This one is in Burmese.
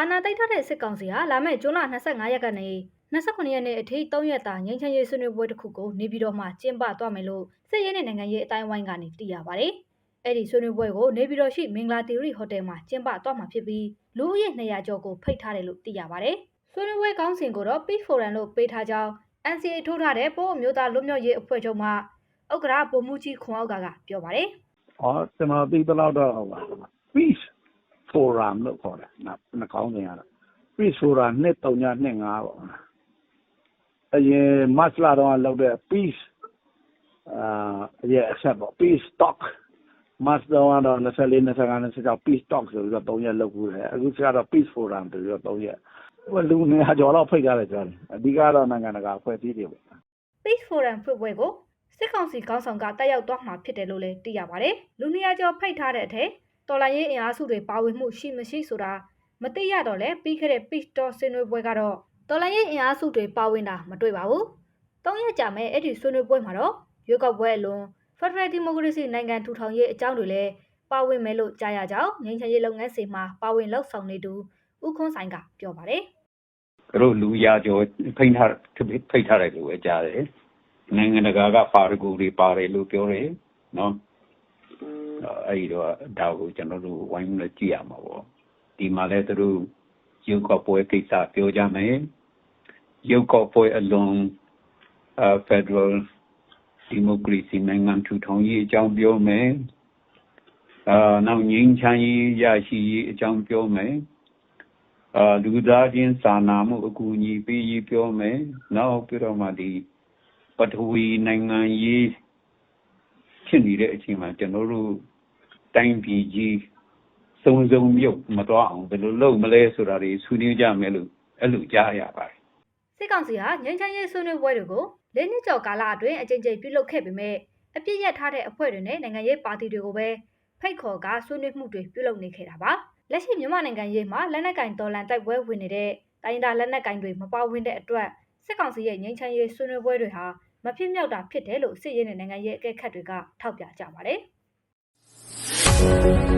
အာဏာသိမ်းထားတဲ့စစ်ကောင်စီဟာလာမယ့်ဇွန်လ25ရက်ကနေ29ရက်နေ့အထိ3ရက်တာငြိမ်းချမ်းရေးဆွေးနွေးပွဲတစ်ခုကိုနေပြည်တော်မှာကျင်းပသွားမယ်လို့စစ်ရေးနဲ့နိုင်ငံရေးအတိုင်းအဝိုင်းကနေသိရပါတယ်။အဲ့ဒီဆွေးနွေးပွဲကိုနေပြည်တော်ရှိမင်္ဂလာတီရီဟိုတယ်မှာကျင်းပသွားမှာဖြစ်ပြီးလူဦးရေ200ကျော်ကိုဖိတ်ထားတယ်လို့သိရပါတယ်။ဆွေးနွေးပွဲကောင်းစဉ်ကိုတော့ Peace Forum လို့ပေးထားကြောင်း NCA ထိုးထားတဲ့ပို့အမျိုးသားလွတ်မြောက်ရေးအဖွဲ့ချုပ်မှဥက္ကရာပုံမှုကြီးခွန်အောက်ကကပြောပါတယ်။ဟောကျွန်တော်သိသလောက်တော့ဟိုပါ peace forum လို့ခေါ်တယ်နောက်နှကောင်းစင်ရတော့ peace forum နှစ်3ညနှစ်5ပေါ့အရင် match လာတော့လောက်တဲ့ peace အာရဲ့ accept ပေါ့ peace talk match တော့တော့24 25 26 peace talk ဆိုပြီးတော့3ရက်လောက်ဘူးတယ်အခုကျတော့ peace forum ဆိုပြီးတော့3ရက်ဟိုလူနေရာကျော်တော့ဖိတ်ကြတယ်ကျွန်တော်အဓိကတော့နိုင်ငံတကာအဖွဲ့အစည်းတွေပေါ့ Peace Forum ဖွင့်ပွဲကိုစစ်ကောင်စီခေါင်းဆောင်ကတက်ရောက်သွားမှာဖြစ်တယ်လို့လည်းသိရပါတယ်။လူနေရာကျော်ဖိတ်ထားတဲ့အထက် တော်လိုင်းရေးအင်အားစုတွေပါဝင်မှုရှိမရှိဆိုတာမသိရတော့လဲပြီးခဲ့တဲ့ Peace Talk ဆွေးနွေးပွဲကတော့တော်လိုင်းရေးအင်အားစုတွေပါဝင်တာမတွေ့ပါဘူး။၃ရက်ကြာမဲ့အဲ့ဒီဆွေးနွေးပွဲမှာတော့ရွေးကောက်ပွဲအလွန် Federal Democracy နိုင်ငံထူထောင်ရေးအကြောင်းတွေလည်းပါဝင်မယ်လို့ကြားရကြောင်းငင်းချင်ရေးလုပ်ငန်းစဉ်မှာပါဝင်လှုပ်ဆောင်နေသူဦးခွန်းဆိုင်ကပြောပါတယ်။သူတို့လူရကျော်ဖိတ်ထားဖိတ်ထားတယ်လို့ပဲကြားတယ်နိုင်ငံတကာကပါရဂူတွေပါတယ်လို့ပြောတယ်နော် အဲ့ဒီတော့ဒါကိုကျွန်တော်တို့ဝိုင်းလို့ကြည့်ရမှာပေါ့ဒီမှာလဲသူတို့ရုပ်ကပွဲကိစ္စပြောကြမယ်ရုပ်ကပွဲအလုံးအဖက်ဒရယ်ဒီမိုကရေစီနိုင်ငံထူထောင်ရေးအကြောင်းပြောမယ်အာနောက်ငင်းချမ်းရေးရရှိရေးအကြောင်းပြောမယ်အာလူသားချင်းစာနာမှုအကူအညီပေးရေးပြောမယ်နောက်ပြီးတော့မှဒီပထဝီနိုင်ငံရေးဖြစ်နေတဲ့အချိန်မှာကျွန်တော်တို့ တိုင်းပြည်ကြီးစုံစုံမြုပ်မသွားအောင်ဘယ်လိုလုပ်မလဲဆိုတာတွေဆွေးနွေးကြမယ်လို့အဲ့လိုကြားရပါတယ်စစ်ကောင်စီဟာငြိမ်းချမ်းရေးဆွေးနွေးပွဲတွေကိုလေးနှစ်ကျော်ကာလအတွင်းအကြိမ်ကြိမ်ပြုလုပ်ခဲ့ပေမဲ့အပြစ်ရထားတဲ့အဖွဲ့တွေနဲ့နိုင်ငံရေးပါတီတွေကိုပဲဖိတ်ခေါ်ကဆွေးနွေးမှုတွေပြုလုပ်နေခဲ့တာပါလက်ရှိမြန်မာနိုင်ငံရေးမှာလက်နက်ကင်တော်လန်တိုက်ပွဲဝင်နေတဲ့တိုင်းဒါလက်နက်ကင်တွေမပါဝင်တဲ့အတွက်စစ်ကောင်စီရဲ့ငြိမ်းချမ်းရေးဆွေးနွေးပွဲတွေဟာမဖြစ်မြောက်တာဖြစ်တယ်လို့စစ်ရေးနဲ့နိုင်ငံရေးအကဲခတ်တွေကထောက်ပြကြပါတယ်။ Thank you.